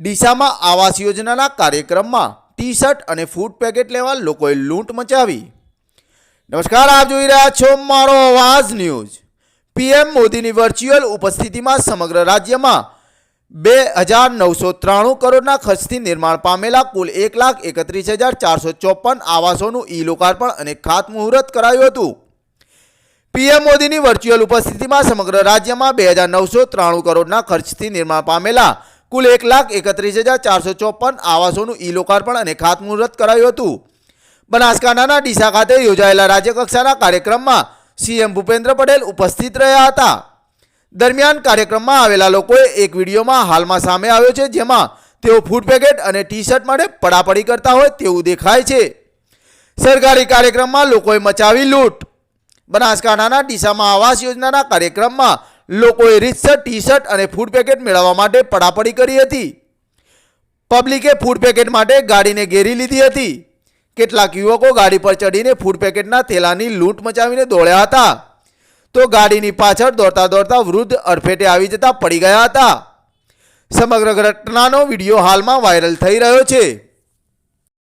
ડીસામાં આવાસ યોજનાના કાર્યક્રમમાં ટી શર્ટ અને ફૂડ પેકેટ લેવા લોકોએ લૂંટ મચાવી. નમસ્કાર, આપ જોઈ રહ્યા છો મારો અવાજ ન્યૂઝ. પીએમ મોદીની વર્ચ્યુઅલ ઉપસ્થિતિમાં સમગ્ર રાજ્યમાં બે હજાર નવસો ત્રાણું કરોડના ખર્ચથી નિર્માણ પામેલા કુલ એક લાખ એકત્રીસ હજાર ચારસો ચોપન આવાસોનું ઈ લોકાર્પણ અને ખાતમુહૂર્ત કરાયું હતું. પીએમ મોદીની વર્ચ્યુઅલ ઉપસ્થિતિમાં સમગ્ર રાજ્યમાં બે હજાર નવસો ત્રાણું કરોડના ખર્ચથી નિર્માણ પામેલા કુલ એક લાખ એકત્રીસ હજાર ચારસો ચોપન આવાસોનું ઈ લોકાર્પણ અને ખાતમુહૂર્ત કરાયું હતું. બનાસકાંઠાના ડીસા ખાતે યોજાયેલા રાજ્યકક્ષાના કાર્યક્રમમાં સીએમ ભૂપેન્દ્ર પટેલ ઉપસ્થિત રહ્યા હતા. દરમિયાન કાર્યક્રમમાં આવેલા લોકોએ એક વિડીયોમાં હાલમાં સામે આવ્યો છે, જેમાં તેઓ ફૂડ પેકેટ અને ટી શર્ટ માટે પડાપડી કરતા હોય તેવું દેખાય છે. સરકારી કાર્યક્રમમાં લોકોએ મચાવી લૂંટ. બનાસકાંઠાના ડીસામાં આવાસ યોજનાના કાર્યક્રમમાં લોકોએ રીતસર ટી શર્ટ અને ફૂડ પેકેટ મેળવવા માટે પડાપડી કરી હતી. પબ્લિકે ફૂડ પેકેટ માટે ગાડીને ઘેરી લીધી હતી. કેટલાક યુવકો ગાડી પર ચડીને ફૂડ પેકેટના થેલાની લૂંટ મચાવીને દોડ્યા હતા. તો ગાડીની પાછળ દોડતા દોડતા વૃદ્ધ અડફેટે આવી જતા પડી ગયા હતા. સમગ્ર ઘટનાનો વીડિયો હાલમાં વાયરલ થઈ રહ્યો છે.